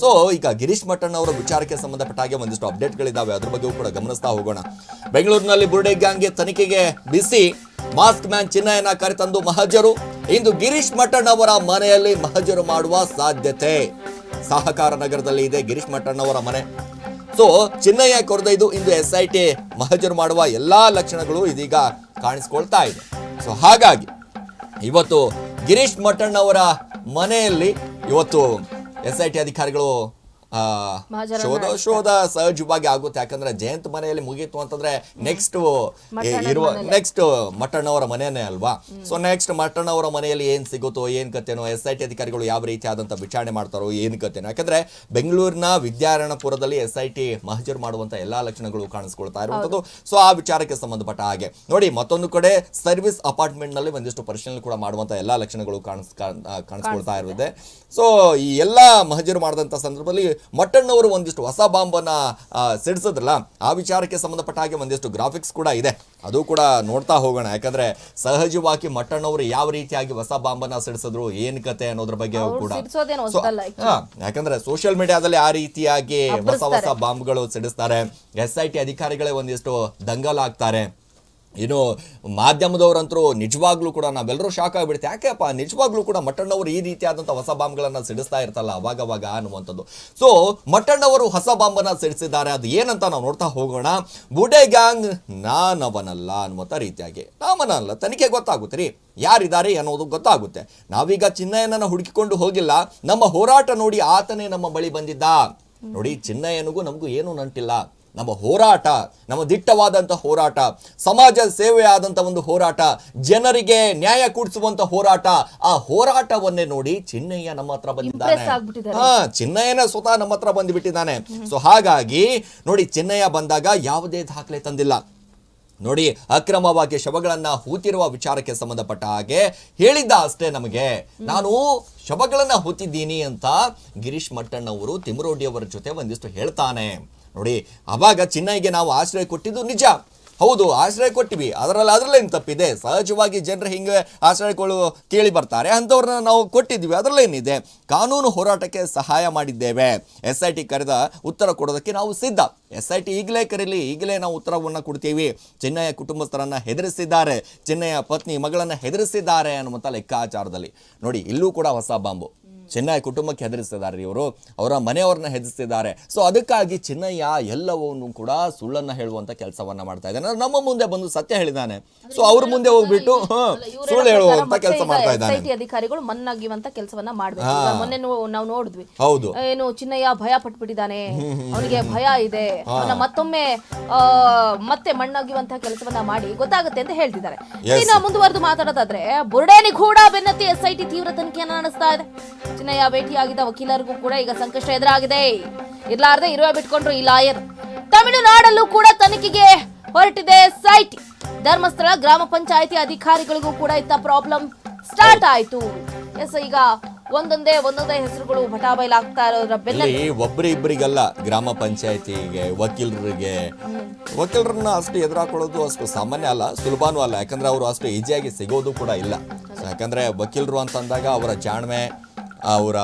So ಈಗ ಗಿರೀಶ್ ಮಠನ್ ಅವರ ವಿಚಾರಕ್ಕೆ ಸಂಬಂಧಪಟ್ಟ ಹಾಗೆ ಒಂದಿಷ್ಟು ಅಪ್ಡೇಟ್ಗಳಿದ್ದಾವೆ ಅದ್ರ ಬಗ್ಗೆ ಕೂಡ ಗಮನಿಸ್ತಾ ಹೋಗೋಣ. ಬೆಂಗಳೂರಿನಲ್ಲಿ ಬುರ್ಡೆ ಗ್ಯಾಂಗ್ಗೆ ತನಿಖೆಗೆ ಬಿಸಿ, ಮಾಸ್ಕ್ ಮ್ಯಾನ್ ಚಿನ್ನಯನ ಕರೆತಂದು ಮಹಜರು. ಇಂದು ಗಿರೀಶ್ ಮಠಣ್ಣ ಅವರ ಮನೆಯಲ್ಲಿ ಮಹಜರು ಮಾಡುವ ಸಾಧ್ಯತೆ. ಸಹಕಾರ ನಗರದಲ್ಲಿ ಇದೆ ಗಿರೀಶ್ ಮಠನ್ ಅವರ ಮನೆ. ಸೊ ಚಿನ್ನಯ್ಯ ಕೊರದೈದು ಇಂದು ಎಸ್ ಐ ಟಿ ಮಹಜರು ಮಾಡುವ ಎಲ್ಲಾ ಲಕ್ಷಣಗಳು ಇದೀಗ ಕಾಣಿಸ್ಕೊಳ್ತಾ ಇದೆ. ಸೊ ಹಾಗಾಗಿ ಇವತ್ತು ಗಿರೀಶ್ ಮಠಣ್ ಅವರ ಮನೆಯಲ್ಲಿ ಇವತ್ತು ಎಸ್ ಐ ಟಿ ಅಧಿಕಾರಿಗಳು ಶೋಧ ಶೋಧ ಸಹಜವಾಗಿ ಆಗುತ್ತೆ. ಯಾಕಂದ್ರೆ ಜಯಂತ್ ಮನೆಯಲ್ಲಿ ಮುಗೀತು ಅಂತಂದ್ರೆ ನೆಕ್ಸ್ಟ್ ಇರುವ ನೆಕ್ಸ್ಟ್ ಮಟ್ಟಣ್ಣವರ ಅವರ ಮನೆಯೇ ಅಲ್ವಾ? ಸೊ ನೆಕ್ಸ್ಟ್ ಮಟ್ಟಣ್ಣವರ ಅವರ ಮನೆಯಲ್ಲಿ ಏನ್ ಸಿಗುತ್ತೋ ಏನ್ ಕತೆನೋ ಎಸ್ ಐ ಟಿ ಅಧಿಕಾರಿಗಳು ಯಾವ ರೀತಿ ಆದಂತ ವಿಚಾರಣೆ ಮಾಡ್ತಾರೋ ಏನ್ ಕತೆನೋ ಯಾಕಂದ್ರೆ ಬೆಂಗಳೂರಿನ ವಿದ್ಯಾರಣಪುರದಲ್ಲಿ ಎಸ್ ಐ ಟಿ ಮಹಜರ್ ಮಾಡುವಂತ ಎಲ್ಲಾ ಲಕ್ಷಣಗಳು ಕಾಣಿಸ್ಕೊಳ್ತಾ ಇರುವಂತದ್ದು ಸೊ ಆ ವಿಚಾರಕ್ಕೆ ಸಂಬಂಧಪಟ್ಟ ಹಾಗೆ. ನೋಡಿ ಮತ್ತೊಂದು ಕಡೆ ಸರ್ವಿಸ್ ಅಪಾರ್ಟ್ಮೆಂಟ್ನಲ್ಲಿ ಒಂದಿಷ್ಟು ಪರಿಶೀಲನೆ ಕೂಡ ಮಾಡುವಂತ ಎಲ್ಲಾ ಲಕ್ಷಣಗಳು ಕಾಣಿಸ್ ಕಾಣ್- ಕಾಣಿಸ್ಕೊಳ್ತಾ ಇರುತ್ತೆ ಸೊ ಈ ಎಲ್ಲಾ ಮಹಜರು ಮಾಡಿದಂತ ಸಂದರ್ಭದಲ್ಲಿ ಮಟ್ಟಣ್ಣವರು ಒಂದಿಷ್ಟು ಹೊಸ ಬಾಂಬನ್ನ ಸಿಡಿಸಿದ್ರಲ್ಲ ಆ ವಿಚಾರಕ್ಕೆ ಸಂಬಂಧಪಟ್ಟ ಹಾಗೆ ಒಂದಿಷ್ಟು ಗ್ರಾಫಿಕ್ಸ್ ಕೂಡ ಇದೆ. ಅದು ಕೂಡ ನೋಡ್ತಾ ಹೋಗೋಣ. ಯಾಕಂದ್ರೆ ಸಹಜವಾಗಿ ಮಟ್ಟಣ್ಣವರು ಯಾವ ರೀತಿಯಾಗಿ ಹೊಸ ಬಾಂಬನ್ನ ಸಿಡಿಸಿದ್ರು ಏನ್ ಕತೆ ಅನ್ನೋದ್ರ ಬಗ್ಗೆ ಕೂಡ. ಯಾಕಂದ್ರೆ ಸೋಷಿಯಲ್ ಮೀಡಿಯಾದಲ್ಲಿ ಆ ರೀತಿಯಾಗಿ ಹೊಸ ಹೊಸ ಬಾಂಬ್ಗಳು ಸಿಡಿಸ್ತಾರೆ. ಎಸ್ ಐ ಟಿ ಅಧಿಕಾರಿಗಳೇ ಒಂದಿಷ್ಟು ದಂಗಲಾಗ್ತಾರೆ. ಇನ್ನು ಮಾಧ್ಯಮದವರಂತರೂ ನಿಜವಾಗ್ಲೂ ಕೂಡ ನಾವೆಲ್ಲರೂ ಶಾಕ್ ಆಗಿಬಿಡುತ್ತೆ ಯಾಕೆಪ್ಪ? ನಿಜವಾಗ್ಲೂ ಕೂಡ ಮಟ್ಟಣ್ಣವರು ಈ ರೀತಿಯಾದಂಥ ಹೊಸ ಬಾಂಬ್ಗಳನ್ನು ಸಿಡಿಸ್ತಾ ಇರ್ತಲ್ಲ ಅವಾಗವಾಗ ಅನ್ನುವಂಥದ್ದು. ಸೊ ಮಟ್ಟಣ್ಣವರು ಹೊಸ ಬಾಂಬನ್ನು ಸಿಡಿಸಿದ್ದಾರೆ. ಅದು ಏನಂತ ನಾವು ನೋಡ್ತಾ ಹೋಗೋಣ. ಬುಡೆ ಗ್ಯಾಂಗ್ ನಾನವನಲ್ಲ ಅನ್ನುವಂಥ ರೀತಿಯಾಗಿ. ನಾಮನಲ್ಲ ತನಿಖೆ ಗೊತ್ತಾಗುತ್ತೆ ರೀ. ಯಾರಿದ್ದಾರೆ ಅನ್ನೋದು ಗೊತ್ತಾಗುತ್ತೆ. ನಾವೀಗ ಚಿನ್ನಯ್ಯನನ್ನು ಹುಡುಕಿಕೊಂಡು ಹೋಗಿಲ್ಲ. ನಮ್ಮ ಹೋರಾಟ ನೋಡಿ ಆತನೇ ನಮ್ಮ ಬಳಿ ಬಂದಿದ್ದ. ನೋಡಿ, ಚಿನ್ನಯ್ಯನಿಗೂ ನಮಗೂ ಏನೂ ನಂಟಿಲ್ಲ. ನಮ್ಮ ಹೋರಾಟ ನಮ್ಮ ದಿಟ್ಟವಾದಂಥ ಹೋರಾಟ ಸಮಾಜ ಸೇವೆ ಆದಂಥ ಒಂದು ಹೋರಾಟ ಜನರಿಗೆ ನ್ಯಾಯ ಕೂಡಿಸುವಂಥ ಹೋರಾಟ ಆ ಹೋರಾಟವನ್ನೇ ನೋಡಿ ಚಿನ್ನಯ್ಯ ನಮ್ಮ ಹತ್ರ ಬಂದಿದ್ದಾನೆ. ಹಾ ಚಿನ್ನಯ್ಯನ ಸ್ವತಃ ನಮ್ಮ ಹತ್ರ ಬಂದುಬಿಟ್ಟಿದ್ದಾನೆ. ಸೊ ಹಾಗಾಗಿ ನೋಡಿ ಚಿನ್ನಯ್ಯ ಬಂದಾಗ ಯಾವುದೇ ದಾಖಲೆ ತಂದಿಲ್ಲ. ನೋಡಿ ಅಕ್ರಮವಾಗಿ ಶವಗಳನ್ನ ಹೂತಿರುವ ವಿಚಾರಕ್ಕೆ ಸಂಬಂಧಪಟ್ಟ ಹಾಗೆ ಹೇಳಿದ್ದ ಅಷ್ಟೇ ನಮಗೆ. ನಾನು ಶವಗಳನ್ನ ಹೂತಿದ್ದೀನಿ ಅಂತ ಗಿರೀಶ್ ಮಟ್ಟಣ್ಣವರು ತಿಮರೋಡಿ ಅವರ ಜೊತೆ ಒಂದಿಷ್ಟು ಹೇಳ್ತಾನೆ. ನೋಡಿ, ಅವಾಗ ಚಿನ್ನಯ್ಯಗೆ ನಾವು ಆಶ್ರಯ ಕೊಟ್ಟಿದ್ದು ನಿಜ. ಹೌದು, ಆಶ್ರಯ ಕೊಟ್ಟಿವಿ. ಅದರಲ್ಲಿ ಅದರಲ್ಲೇನು ತಪ್ಪಿದೆ? ಸಹಜವಾಗಿ ಜನರು ಹಿಂಗೆ ಆಶ್ರಯಗಳು ಕೇಳಿ ಬರ್ತಾರೆ. ಅಂಥವ್ರನ್ನ ನಾವು ಕೊಟ್ಟಿದ್ವಿ ಅದರಲ್ಲೇನಿದೆ? ಕಾನೂನು ಹೋರಾಟಕ್ಕೆ ಸಹಾಯ ಮಾಡಿದ್ದೇವೆ. ಎಸ್ ಐ ಟಿ ಕರೆದ ಉತ್ತರ ಕೊಡೋದಕ್ಕೆ ನಾವು ಸಿದ್ಧ. ಎಸ್ ಐ ಟಿ ಈಗಲೇ ಕರೀಲಿ, ಈಗಲೇ ನಾವು ಉತ್ತರವನ್ನು ಕೊಡ್ತೀವಿ. ಚೆನ್ನೈಯ ಕುಟುಂಬಸ್ಥರನ್ನು ಹೆದರಿಸಿದ್ದಾರೆ. ಚೆನ್ನೈಯ ಪತ್ನಿ ಮಗಳನ್ನು ಹೆದರಿಸಿದ್ದಾರೆ ಅನ್ನುವಂಥ ಲೆಕ್ಕಾಚಾರದಲ್ಲಿ. ನೋಡಿ, ಇಲ್ಲೂ ಕೂಡ ಹೊಸ ಬಾಂಬು. ಚಿನ್ನಯ್ಯ ಕುಟುಂಬಕ್ಕೆ ಹೆದರಿಸ್ತಿದ್ದಾರೆ ಇವರು. ಅವರ ಮನೆಯವ್ರನ್ನ ಹೆದರಿಸ್ತಿದ್ದಾರೆ. ಸೊ ಅದಕ್ಕಾಗಿ ಚಿನ್ನಯ್ಯ ಎಲ್ಲವನ್ನೂ ಕೂಡ ಸುಳ್ಳನ್ನ ಹೇಳುವಂತ ಕೆಲಸವನ್ನ ಮಾಡ್ತಾ ಇದ್ದಾನೆ. ನಮ್ಮ ಮುಂದೆ ಬಂದು ಸತ್ಯ ಹೇಳಿದಾನೆ ಸೊ ಅವ್ರ ಮುಂದೆ ಹೋಗ್ಬಿಟ್ಟು ಸುಳ್ಳು ಹೇಳುವಂತ ಕೆಲಸ ಮಾಡ್ತಾ ಇದ್ದಾನೆ. ಎಸ್ಐಟಿ ಅಧಿಕಾರಿಗಳು ಮಣ್ಣಾಗಿವಂತ ಕೆಲಸವನ್ನ ಮಾಡಬೇಕು. ಮೊನ್ನೆ ನಾವು- ನೋಡಿದ್ವಿ. ಹೌದು. ಏನು ಚಿನ್ನಯ್ಯ ಭಯ ಪಟ್ಬಿಟ್ಟಿದ್ದಾನೆ. ಅವನಿಗೆ ಭಯ ಇದೆ. ಮತ್ತೊಮ್ಮೆ ಮತ್ತೆ ಮಣ್ಣಾಗಿವಂತ ಕೆಲಸವನ್ನ ಮಾಡಿ ಗೊತ್ತಾಗುತ್ತೆ ಅಂತ ಹೇಳ್ತಿದ್ದಾರೆ. ಇನ್ನು ಮುಂದುವರೆದು ಮಾತಾಡೋದಾದ್ರೆ ಬುರ್ಡೇನಿ ಕೂಡ ಬೆನ್ನತ್ತಿ ಎಸ್ಐಟಿ ತೀವ್ರ ತನಿಖೆಯನ್ನ ನಡೆಸ್ತಾ ಇದೆ. ಚಿನ್ನಯ್ಯ ಭೇಟಿಯಾಗಿದ್ದ ವಕೀಲರಿಗೂ ಕೂಡ ಈಗ ಸಂಕಷ್ಟ ಎದುರಾಗಿದೆ. ಇರ್ಲಾರ್ದೆ ಇರುವೆ ಬಿಟ್ಕೊಂಡ್ರು ಈ ಲಾಯರ್. ತಮಿಳುನಾಡಲ್ಲೂ ಕೂಡ ತನಿಖೆಗೆ ಹೊರಟಿದೆ ಸೈಟ್. ಧರ್ಮಸ್ಥಳ, ಗ್ರಾಮ ಪಂಚಾಯಿತಿ ಅಧಿಕಾರಿಗಳಿಗೂ ಕೂಡ ಇತ್ತ ಪ್ರಾಬ್ಲಮ್ ಸ್ಟಾರ್ಟ್ ಆಯ್ತು. ಎಸ್, ಈಗ ಒಂದೊಂದೇ ಒಂದೊಂದೇ ಹೆಸರುಗಳು ಬಟಾಬೈಲಾಗ್ತಾ ಇರೋದ್ರ ಬೆನ್ನ ಒಬ್ಬರಿ ಇಬ್ಬರಿಗೆಲ್ಲ ಗ್ರಾಮ ಪಂಚಾಯತಿಗೆ, ವಕೀಲರಿಗೆ. ವಕೀಲರನ್ನ ಅಷ್ಟು ಎದುರಾಕೊಳ್ಳೋದು ಅಷ್ಟು ಸಾಮಾನ್ಯ ಅಲ್ಲ, ಸುಲಭನೂ ಅಲ್ಲ. ಯಾಕಂದ್ರೆ ಅವರು ಅಷ್ಟು ಈಜಿಯಾಗಿ ಸಿಗೋದು ಕೂಡ ಇಲ್ಲ. ಯಾಕಂದ್ರೆ ವಕೀಲರು ಅಂತಂದಾಗ ಅವರ ಜಾಣ್ಮೆ ಅವರ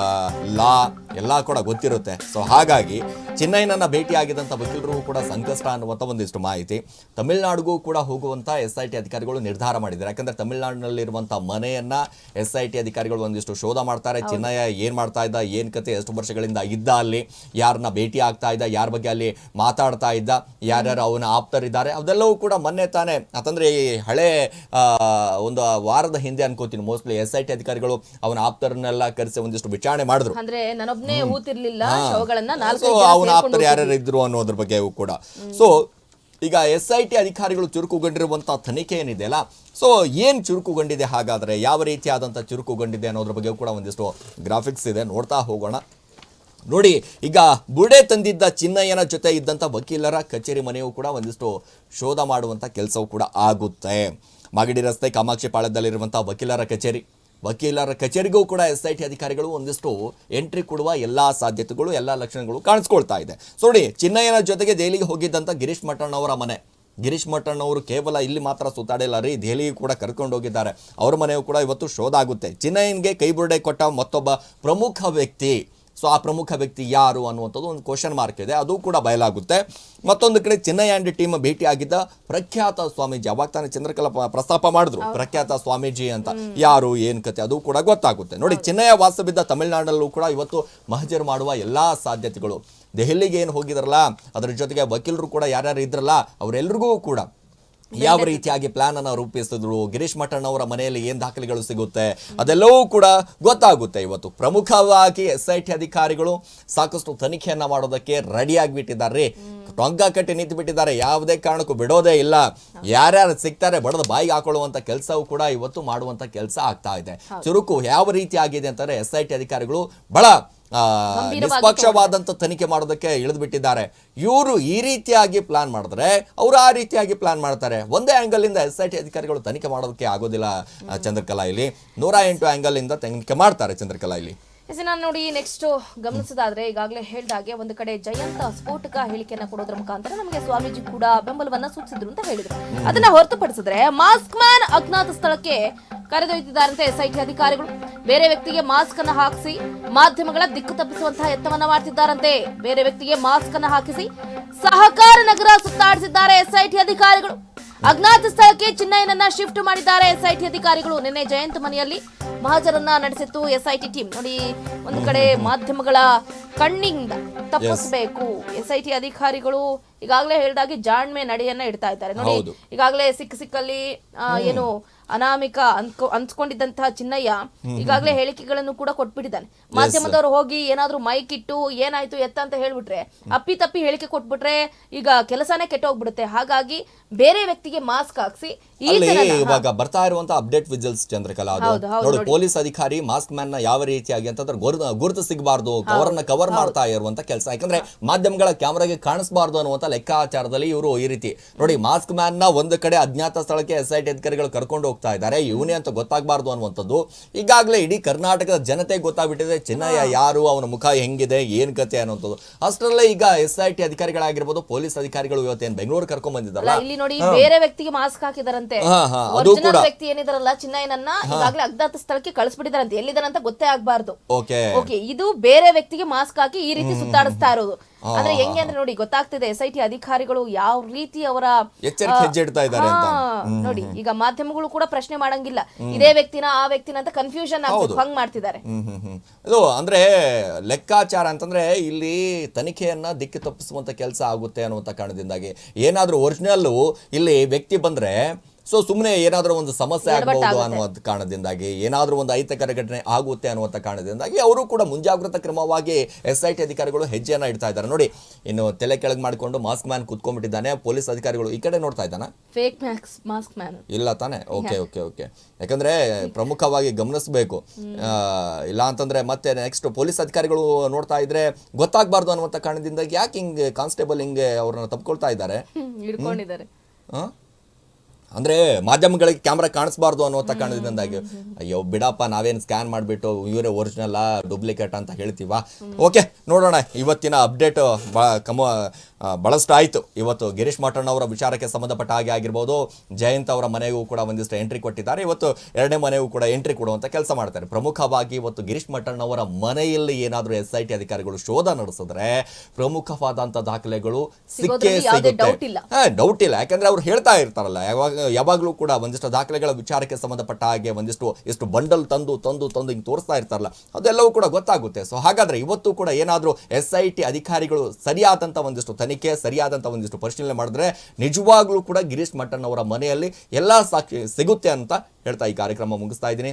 ಲಾ ಎಲ್ಲ ಕೂಡ ಗೊತ್ತಿರುತ್ತೆ. ಸೊ ಹಾಗಾಗಿ ಚೆನ್ನೈನನ್ನು ಭೇಟಿಯಾಗಿದ್ದಂಥ ವಕೀಲರು ಕೂಡ ಸಂಕಷ್ಟ ಅನ್ನುವಂಥ ಒಂದಿಷ್ಟು ಮಾಹಿತಿ. ತಮಿಳುನಾಡಿಗೂ ಕೂಡ ಹೋಗುವಂಥ ಎಸ್ ಐ ಟಿ ಅಧಿಕಾರಿಗಳು ನಿರ್ಧಾರ ಮಾಡಿದ್ದಾರೆ. ಯಾಕಂದರೆ ತಮಿಳುನಾಡಿನಲ್ಲಿರುವಂಥ ಮನೆಯನ್ನು ಎಸ್ ಐ ಟಿ ಅಧಿಕಾರಿಗಳು ಒಂದಿಷ್ಟು ಶೋಧ ಮಾಡ್ತಾರೆ. ಚಿನ್ನಯ್ಯ ಏನು ಮಾಡ್ತಾ ಇದ್ದ ಏನು ಕತೆ ಎಷ್ಟು ವರ್ಷಗಳಿಂದ ಇದ್ದ ಅಲ್ಲಿ ಯಾರನ್ನ ಭೇಟಿ ಆಗ್ತಾ ಇದ್ದ ಯಾರ ಬಗ್ಗೆ ಅಲ್ಲಿ ಮಾತಾಡ್ತಾ ಇದ್ದ ಯಾರ್ಯಾರು ಅವನ ಆಪ್ತರಿದ್ದಾರೆ ಅದೆಲ್ಲವೂ ಕೂಡ ಮೊನ್ನೆ ತಾನೇ ಯಾಕಂದರೆ ಈ ಹಳೆ ಒಂದು ವಾರದ ಹಿಂದೆ ಅನ್ಕೋತೀನಿ. ಮೋಸ್ಟ್ಲಿ ಎಸ್ ಐ ಟಿ ಅಧಿಕಾರಿಗಳು ಅವನ ಆಪ್ತರನ್ನೆಲ್ಲ ಕರೆಸಿ ಒಂದಿಷ್ಟು ವಿಚಾರಣೆ ಮಾಡಿದ್ರು. ನಾನೊಬ್ನೇ ಊತಿರ್ಲಿಲ್ಲ ಶವಗಳನ್ನ ನಾಲ್ಕು ಅವನ ಆಪ್ತರು ಯಾರ್ಯಾರು ಇದ್ರು ಅನ್ನೋದ್ರ ಬಗ್ಗೆ ಕೂಡ. ಸೊ ಈಗ ಎಸ್ ಐ ಟಿ ಅಧಿಕಾರಿಗಳು ಚುರುಕುಗೊಂಡಿರುವಂತಹ ತನಿಖೆ ಏನಿದೆ ಅಲ್ಲ? ಸೊ ಏನ್ ಚುರುಕುಗೊಂಡಿದೆ ಹಾಗಾದ್ರೆ? ಯಾವ ರೀತಿಯಾದಂಥ ಚುರುಕುಗೊಂಡಿದೆ ಅನ್ನೋದ್ರ ಬಗ್ಗೆ ಕೂಡ ಒಂದಿಷ್ಟು ಗ್ರಾಫಿಕ್ಸ್ ಇದೆ. ನೋಡ್ತಾ ಹೋಗೋಣ. ನೋಡಿ ಈಗ ಬುಡೆ ತಂದಿದ್ದ ಚಿನ್ನಯ್ಯನ ಜೊತೆ ಇದ್ದಂಥ ವಕೀಲರ ಕಚೇರಿ ಮನೆಯೂ ಕೂಡ ಒಂದಿಷ್ಟು ಶೋಧ ಮಾಡುವಂಥ ಕೆಲಸವೂ ಕೂಡ ಆಗುತ್ತೆ. ಮಾಗಡಿ ರಸ್ತೆ ಕಾಮಾಕ್ಷಿ ಪಾಳ್ಯದಲ್ಲಿರುವಂಥ ವಕೀಲರ ಕಚೇರಿ. ವಕೀಲರ ಕಚೇರಿಗೂ ಕೂಡ ಎಸ್ ಐ ಟಿ ಅಧಿಕಾರಿಗಳು ಒಂದಿಷ್ಟು ಎಂಟ್ರಿ ಕೊಡುವ ಎಲ್ಲ ಸಾಧ್ಯತೆಗಳು, ಎಲ್ಲ ಲಕ್ಷಣಗಳು ಕಾಣಿಸ್ಕೊಳ್ತಾ ಇದೆ. ಸೊ ನೋಡಿ, ಚಿನ್ನಯ್ಯನ ಜೊತೆಗೆ ದೆಹಲಿಗೆ ಹೋಗಿದ್ದಂಥ ಗಿರೀಶ್ ಮಠಣ್ ಅವರ ಮನೆ. ಗಿರೀಶ್ ಅವರು ಕೇವಲ ಇಲ್ಲಿ ಮಾತ್ರ ಸುತ್ತಾಡಿಲ್ಲ ರೀ, ದೆಹಲಿಗೆ ಕೂಡ ಕರ್ಕೊಂಡು ಹೋಗಿದ್ದಾರೆ. ಅವ್ರ ಮನೆಯೂ ಕೂಡ ಇವತ್ತು ಶೋಧ ಆಗುತ್ತೆ. ಚಿನ್ನಯ್ಯನಿಗೆ ಕೈಬುರುಡೆ ಕೊಟ್ಟ ಮತ್ತೊಬ್ಬ ಪ್ರಮುಖ ವ್ಯಕ್ತಿ ಸೊ ಆ ಪ್ರಮುಖ ವ್ಯಕ್ತಿ ಯಾರು ಅನ್ನುವಂಥದ್ದು ಒಂದು ಕ್ವಶನ್ ಮಾರ್ಕ್ ಇದೆ. ಅದು ಕೂಡ ಬಯಲಾಗುತ್ತೆ. ಮತ್ತೊಂದು ಕಡೆ ಚೆನ್ನೈ ಆ್ಯಂಡ್ ಟೀಮ್ ಭೇಟಿಯಾಗಿದ್ದ ಪ್ರಖ್ಯಾತ ಸ್ವಾಮೀಜಿ ಅವಾಗ ತಾನೇ ಚಂದ್ರಕಲಾ ಪ್ರಸ್ತಾಪ ಮಾಡಿದ್ರು. ಪ್ರಖ್ಯಾತ ಸ್ವಾಮೀಜಿ ಅಂತ. ಯಾರು ಏನು ಕತೆ ಅದು ಕೂಡ ಗೊತ್ತಾಗುತ್ತೆ. ನೋಡಿ ಚೆನ್ನೈಯ ವಾಸವಿದ್ದ ತಮಿಳುನಾಡಲ್ಲೂ ಕೂಡ ಇವತ್ತು ಮಹಜರ್ ಮಾಡುವ ಎಲ್ಲಾ ಸಾಧ್ಯತೆಗಳು. ದೆಹಲಿಗೆ ಏನು ಹೋಗಿದಾರಲ್ಲ ಅದರ ಜೊತೆಗೆ ವಕೀಲರು ಕೂಡ ಯಾರ್ಯಾರು ಇದ್ರಲ್ಲ ಅವರೆಲ್ಲರಿಗೂ ಕೂಡ ಯಾವ ರೀತಿಯಾಗಿ ಪ್ಲಾನ್ ಅನ್ನ ರೂಪಿಸಿದ್ರು? ಗಿರೀಶ್ ಮಠಣ್ಣ ಅವರ ಮನೆಯಲ್ಲಿ ಏನ್ ದಾಖಲೆಗಳು ಸಿಗುತ್ತೆ? ಅದೆಲ್ಲವೂ ಕೂಡ ಗೊತ್ತಾಗುತ್ತೆ ಇವತ್ತು. ಪ್ರಮುಖವಾಗಿ ಎಸ್ ಐ ಟಿ ಅಧಿಕಾರಿಗಳು ಸಾಕಷ್ಟು ತನಿಖೆಯನ್ನ ಮಾಡೋದಕ್ಕೆ ರೆಡಿ ಆಗಿಬಿಟ್ಟಿದ್ದಾರೆ. ಟೊಂಗ ಕಟ್ಟಿ ನಿಂತು ಬಿಟ್ಟಿದ್ದಾರೆ ಯಾವುದೇ ಕಾರಣಕ್ಕೂ ಬಿಡೋದೇ ಇಲ್ಲ. ಯಾರ್ಯಾರು ಸಿಗ್ತಾರೆ ಬಡದ ಬಾಯಿಗೆ ಹಾಕೊಳ್ಳುವಂತ ಕೆಲಸವೂ ಕೂಡ ಇವತ್ತು ಮಾಡುವಂತ ಕೆಲಸ ಆಗ್ತಾ ಇದೆ. ಚುರುಕು ಯಾವ ರೀತಿ ಆಗಿದೆ ಅಂತಂದ್ರೆ ಎಸ್ ಐ ಟಿ ಅಧಿಕಾರಿಗಳು ಬಹಳ ನಿಷ್ಪಕ್ಷವಾದಂತ ತನಿಖೆ ಮಾಡೋದಕ್ಕೆ ಇಳಿದು ಬಿಟ್ಟಿದ್ದಾರೆ ಇವರು ಈ ರೀತಿಯಾಗಿ ಪ್ಲಾನ್ ಮಾಡಿದ್ರೆ ಅವರು ಆ ರೀತಿಯಾಗಿ ಪ್ಲಾನ್ ಮಾಡ್ತಾರೆ. ಒಂದೇ ಆಂಗಲ್ ಇಂದ ಎಸ್ ಐ ಟಿ ಅಧಿಕಾರಿಗಳು ತನಿಖೆ ಮಾಡೋದಕ್ಕೆ ಆಗೋದಿಲ್ಲ ಚಂದ್ರಕಲಾ ಇಲ್ಲಿ. ನೂರ ಎಂಟು ಆಂಗಲ್ ಇಂದ ತನಿಖೆ ಮಾಡ್ತಾರೆ ಚಂದ್ರಕಲಾ ಇಲ್ಲಿ. ನಾನು ನೋಡಿ ನೆಕ್ಸ್ಟ್ ಗಮನಿಸೋದಾದ್ರೆ ಈಗಾಗಲೇ ಹೇಳ್ದಾಗೆ ಒಂದು ಕಡೆ ಜಯಂತ ಸ್ಫೋಟಕ ಹೇಳಿಕೆಯನ್ನ ಕೊಡೋದ್ರ ಮುಖಾಂತರ ನಮಗೆ ಸ್ವಾಮೀಜಿ ಕೂಡ ಬೆಂಬಲವನ್ನ ಸೂಚಿಸಿದ್ರು ಅಂತ ಹೇಳಿದ್ರು. ಅದನ್ನ ಹೊರತುಪಡಿಸಿದ್ರೆ ಮಾಸ್ಕ್ ಮ್ಯಾನ್ ಅಜ್ಞಾತ ಸ್ಥಳಕ್ಕೆ ಕರೆದೊಯ್ದಿದ್ದಾರಂತೆ ಎಸ್ಐಟಿ ಅಧಿಕಾರಿಗಳು. ಬೇರೆ ವ್ಯಕ್ತಿಗೆ ಮಾಸ್ಕ್ ಅನ್ನು ಹಾಕಿಸಿ ಮಾಧ್ಯಮಗಳ ದಿಕ್ಕು ತಪ್ಪಿಸುವಂತಹ ಯತ್ನವನ್ನ ಮಾಡ್ತಿದ್ದಾರಂತೆ. ಬೇರೆ ವ್ಯಕ್ತಿಗೆ ಮಾಸ್ಕ್ ಅನ್ನು ಹಾಕಿಸಿ ಸಹಕಾರ ನಗರ ಸುತ್ತಾಡಿಸಿದ್ದಾರೆ ಎಸ್ಐಟಿ ಅಧಿಕಾರಿಗಳು. ಅಜ್ಞಾತ ಸ್ಥಳಕ್ಕೆ ಚಿನ್ನಯ್ಯನನ್ನ ಶಿಫ್ಟ್ ಮಾಡಿದ್ದಾರೆ ಎಸ್ಐಟಿ ಅಧಿಕಾರಿಗಳು. ನಿನ್ನೆ ಜಯಂತ್ ಮನೆಯಲ್ಲಿ ಮಹಾಜರನ್ನ ನಡೆಸಿತ್ತು ಎಸ್ಐಟಿ ಟೀಮ್. ನೋಡಿ ಒಂದು ಕಡೆ ಮಾಧ್ಯಮಗಳ ಕಣ್ಣಿಂದ ತಪ್ಪಿಸಬೇಕು. ಎಸ್ಐಟಿ ಅಧಿಕಾರಿಗಳು ಈಗಾಗಲೇ ಹೇಳಿದಾಗೆ ಜಾಣ್ಮೆ ನಡೆಯನ್ನ ಇಡ್ತಾ ಇದ್ದಾರೆ. ನೋಡಿ ಈಗಾಗಲೇ ಸಿಕ್ಕ ಸಿಕ್ಕಲ್ಲಿ ಏನು ಅನಾಮಿಕ ಅನ್ಕೊ ಅನ್ಸ್ಕೊಂಡಿದ್ದಂತಹ ಚಿನ್ನಯ್ಯ ಈಗಾಗಲೇ ಹೇಳಿಕೆಗಳನ್ನು ಕೂಡ ಕೊಟ್ಬಿಟ್ಟಿದ್ದಾನೆ. ಮಾಧ್ಯಮದವರು ಹೋಗಿ ಏನಾದ್ರೂ ಮೈಕ್ ಇಟ್ಟು ಏನಾಯ್ತು ಎತ್ತ ಅಂತ ಹೇಳ್ಬಿಟ್ರೆ ಅಪ್ಪಿ ತಪ್ಪಿ ಹೇಳಿಕೆ ಕೊಟ್ಬಿಟ್ರೆ ಈಗ ಕೆಲಸನೇ ಕೆಟ್ಟೋಗ್ಬಿಡುತ್ತೆ. ಹಾಗಾಗಿ ಬೇರೆ ವ್ಯಕ್ತಿಗೆ ಮಾಸ್ಕ್ ಹಾಕ್ಸಿ ಈ ಇವಾಗ ಬರ್ತಾ ಇರುವಂತ ಅಪ್ಡೇಟ್ ವಿಜಲ್ಸ್ ಚಂದ್ರಕಲಾ ಅದು. ನೋಡಿ. ಪೊಲೀಸ್ ಅಧಿಕಾರಿ ಮಾಸ್ಕ್ ಮ್ಯಾನ್ನ ಯಾವ ರೀತಿಯಾಗಿ ಅಂತಂದ್ರೆ ಗುರುತು ಸಿಗಬಾರ್ದು ಸಿಗಬಾರ್ದು ಕವರ್ನ ಕವರ್ ಮಾಡ್ತಾ ಇರುವಂತ ಕೆಲಸ. ಯಾಕಂದ್ರೆ ಮಾಧ್ಯಮಗಳ ಕ್ಯಾಮರಾಗೆ ಕಾಣಿಸಬಾರ್ದು ಅನ್ನುವಂತ ಲೆಕ್ಕಾಚಾರದಲ್ಲಿ ಇವರು ಈ ರೀತಿ. ನೋಡಿ ಮಾಸ್ಕ್ ಮ್ಯಾನ್ನ ಒಂದು ಕಡೆ ಅಜ್ಞಾತ ಸ್ಥಳಕ್ಕೆ ಎಸ್ ಐ ಟಿ ಅಧಿಕಾರಿಗಳು ಕರ್ಕೊಂಡು ಹೋಗ್ತಾ ಇದ್ದಾರೆ. ಇವನೇ ಅಂತ ಗೊತ್ತಾಗಬಾರ್ದು ಅನ್ನುವಂಥದ್ದು. ಈಗಾಗಲೇ ಇಡೀ ಕರ್ನಾಟಕದ ಜನತೆಗೆ ಗೊತ್ತಾಗ್ಬಿಟ್ಟಿದೆ. ಚಿನ್ನಯ್ಯ ಯಾರು ಅವನ ಮುಖ ಹೆಂಗಿದೆ ಏನು ಕತೆ ಅನ್ನುವಂಥದ್ದು. ಅಷ್ಟರಲ್ಲೇ ಈಗ ಎಸ್ ಐ ಟಿ ಅಧಿಕಾರಿಗಳಾಗಿರ್ಬೋದು ಪೊಲೀಸ್ ಅಧಿಕಾರಿಗಳು ಇವತ್ತೇನು ಬೆಂಗಳೂರು ಕರ್ಕೊಂಡ್ ಬಂದಿದ್ದಾರಲ್ಲ? ಇಲ್ಲಿ ನೋಡಿ ಬೇರೆ ವ್ಯಕ್ತಿಗೆ ಮಾಸ್ಕ್ ಹಾಕಿದಾರಂತೆ. ವ್ಯಕ್ತಿ ಏನಿದಾರಲ್ಲ ಚಿನ್ನಯ್ಯನನ್ನ ಈಗಾಗಲೇ ಅಜ್ಞಾತ ಸ್ಥಳಕ್ಕೆ ಕಳಿಸ್ಬಿಟ್ಟಿದಾರಂತೆ. ಎಲ್ಲಿದಾರಂತ ಗೊತ್ತೇ ಆಗ್ಬಾರ್ದು. ಓಕೆ. ಓಕೆ ಇದು ಬೇರೆ ವ್ಯಕ್ತಿಗೆ ಮಾಸ್ಕ್ ಹಾಕಿ ಈ ರೀತಿ ಸುತ್ತಾಡಿಸ್ತಾ ಇರೋದು. ಅಂದ್ರೆ ಹೆಂಗೆ ಅಂದ್ರೆ ನೋಡಿ ಗೊತ್ತಾಗ್ತಿದೆ ಎಸ್ ಐ ಟಿ ಅಧಿಕಾರಿಗಳು ಯಾವ ರೀತಿ ಅವರ ನೋಡಿ ಈಗ ಮಾಧ್ಯಮಗಳು ಕೂಡ ಪ್ರಶ್ನೆ ಮಾಡಂಗಿಲ್ಲ. ಇದೇ ವ್ಯಕ್ತಿನ ಆ ವ್ಯಕ್ತಿನ ಅಂತ ಕನ್ಫ್ಯೂಷನ್ ಹಂಗ್ ಮಾಡ್ತಿದ್ದಾರೆ. ಇದು ಅಂದ್ರೆ ಲೆಕ್ಕಾಚಾರ ಅಂತಂದ್ರೆ ಇಲ್ಲಿ ತನಿಖೆಯನ್ನ ದಿಕ್ಕಿ ತಪ್ಪಿಸುವಂತ ಕೆಲಸ ಆಗುತ್ತೆ ಅನ್ನುವಂತ ಕಾರಣದಿಂದಾಗಿ ಏನಾದ್ರೂ ಒರಿಜಿನಲ್ ಇಲ್ಲಿ ವ್ಯಕ್ತಿ ಬಂದ್ರೆ ಸೊ ಸುಮ್ಮನೆ ಏನಾದರೂ ಒಂದು ಸಮಸ್ಯೆ ಆಗಬಹುದು ಅನ್ನುವ ಕಾರಣದಿಂದಾಗಿ ಏನಾದರೂ ಒಂದು ಅಹಿತಕರ ಘಟನೆ ಆಗುತ್ತೆ ಅನ್ನುವಂಥ ಕಾರಣದಿಂದಾಗಿ ಅವರು ಕೂಡ ಮುಂಜಾಗ್ರತಾ ಕ್ರಮವಾಗಿ ಎಸ್ ಐ ಟಿ ಅಧಿಕಾರಿಗಳು ಹೆಜ್ಜೆಯನ್ನು ಇಡ್ತಾ ಇದ್ದಾರೆ. ನೋಡಿ ಇನ್ನು ತಲೆ ಕೆಳಗೆ ಮಾಡಿಕೊಂಡು ಮಾಸ್ಕ್ ಮ್ಯಾನ್ ಕುತ್ಕೊಂಡ್ಬಿಟ್ಟಿದ್ದಾನೆ ಪೊಲೀಸ್ ಅಧಿಕಾರಿಗಳು ಈ ಕಡೆ ನೋಡ್ತಾ ಇದ್ದಾನೆ? ಫೇಕ್ ಮ್ಯಾಕ್ಸ್ ಮಾಸ್ಕ್ ಮ್ಯಾನ್ ಇಲ್ಲ ತಾನೆ? Okay okay okay. ಯಾಕಂದ್ರೆ ಪ್ರಮುಖವಾಗಿ ಗಮನಿಸಬೇಕು. ಇಲ್ಲ ಅಂತಂದ್ರೆ ಮತ್ತೆ ನೆಕ್ಸ್ಟ್ ಪೊಲೀಸ್ ಅಧಿಕಾರಿಗಳು ನೋಡ್ತಾ ಇದ್ರೆ ಗೊತ್ತಾಗಬಾರ್ದು ಅನ್ನುವಂಥ ಕಾರಣದಿಂದ ಯಾಕೆ ಹಿಂಗೆ ಕಾನ್ಸ್ಟೇಬಲ್ ಹಿಂಗೆ ಅವ್ರನ್ನ ತಪ್ಕೊಳ್ತಾ ಇದ್ದಾರೆ? ಹಿಡ್ಕೊಂಡಿದ್ದಾರೆ. ಆ? ಅಂದ್ರೆ ಮಾಧ್ಯಮಗಳಿಗೆ ಕ್ಯಾಮ್ರಾ ಕಾಣಿಸ್ಬಾರ್ದು ಅನ್ನುವಂಥ ಕಾರಣದಿಂದಾಗಿ. ಅಯ್ಯೋ ಬಿಡಪ್ಪ ನಾವೇನು ಸ್ಕ್ಯಾನ್ ಮಾಡಿಬಿಟ್ಟು ಇವರೇ ಒರಿಜಿನಲ್ ಡೂಪ್ಲಿಕೇಟ್ ಅಂತ ಹೇಳ್ತೀವ? ಓಕೆ ನೋಡೋಣ. ಇವತ್ತಿನ ಅಪ್ಡೇಟ್ ಕಮ ಆ, ಬಹಳಷ್ಟು ಆಯಿತು ಇವತ್ತು ಗಿರೀಶ್ ಮಾಟಣ್ಣ ಅವರ ವಿಚಾರಕ್ಕೆ ಸಂಬಂಧಪಟ್ಟ ಹಾಗೆ ಆಗಿರ್ಬೋದು. ಜಯಂತ್ ಅವರ ಮನೆಗೂ ಕೂಡ ಒಂದಿಷ್ಟು ಎಂಟ್ರಿ ಕೊಟ್ಟಿದ್ದಾರೆ. ಇವತ್ತು ಎರಡನೇ ಮನೆಗೂ ಕೂಡ ಎಂಟ್ರಿ ಕೊಡುವಂತ ಕೆಲಸ ಮಾಡ್ತಾರೆ. ಪ್ರಮುಖವಾಗಿ ಇವತ್ತು ಗಿರೀಶ್ ಮಠಣ್ಣ ಅವರ ಮನೆಯಲ್ಲಿ ಏನಾದರೂ ಎಸ್ ಐ ಟಿ ಅಧಿಕಾರಿಗಳು ಶೋಧ ನಡೆಸಿದ್ರೆ ಪ್ರಮುಖವಾದಂಥ ದಾಖಲೆಗಳು ಸಿಕ್ಕೇ ಸಿಗುತ್ತೆ. ಡೌಟ್ ಇಲ್ಲ. ಯಾಕಂದ್ರೆ ಅವ್ರು ಹೇಳ್ತಾ ಇರ್ತಾರಲ್ಲ ಯಾವಾಗ ಯಾವಾಗಲೂ ಕೂಡ ಒಂದಿಷ್ಟು ದಾಖಲೆಗಳ ವಿಚಾರಕ್ಕೆ ಸಂಬಂಧಪಟ್ಟ ಹಾಗೆ ಒಂದಿಷ್ಟು ಎಷ್ಟು ಬಂಡಲ್ ತಂದು ತಂದು ತಂದು ಹಿಂಗೆ ತೋರಿಸ್ತಾ ಇರ್ತಾರಲ್ಲ, ಅದೆಲ್ಲವೂ ಕೂಡ ಗೊತ್ತಾಗುತ್ತೆ. ಸೊ ಹಾಗಾದರೆ ಇವತ್ತು ಕೂಡ ಏನಾದರೂ ಎಸ್ ಐ ಟಿ ಅಧಿಕಾರಿಗಳು ಸರಿಯಾದಂಥ ಒಂದಿಷ್ಟು ತನಿಖೆ ಸರಿಯಾದಂಥ ಒಂದಿಷ್ಟು ಪರಿಶೀಲನೆ ಮಾಡಿದ್ರೆ ನಿಜವಾಗ್ಲೂ ಕೂಡ ಗಿರೀಶ್ ಮಠನ್ ಅವರ ಮನೆಯಲ್ಲಿ ಎಲ್ಲ ಸಾಕ್ಷಿ ಸಿಗುತ್ತೆ ಅಂತ ಹೇಳ್ತಾ ಈ ಕಾರ್ಯಕ್ರಮ ಮುಗಿಸ್ತಾ ಇದ್ದೀನಿ.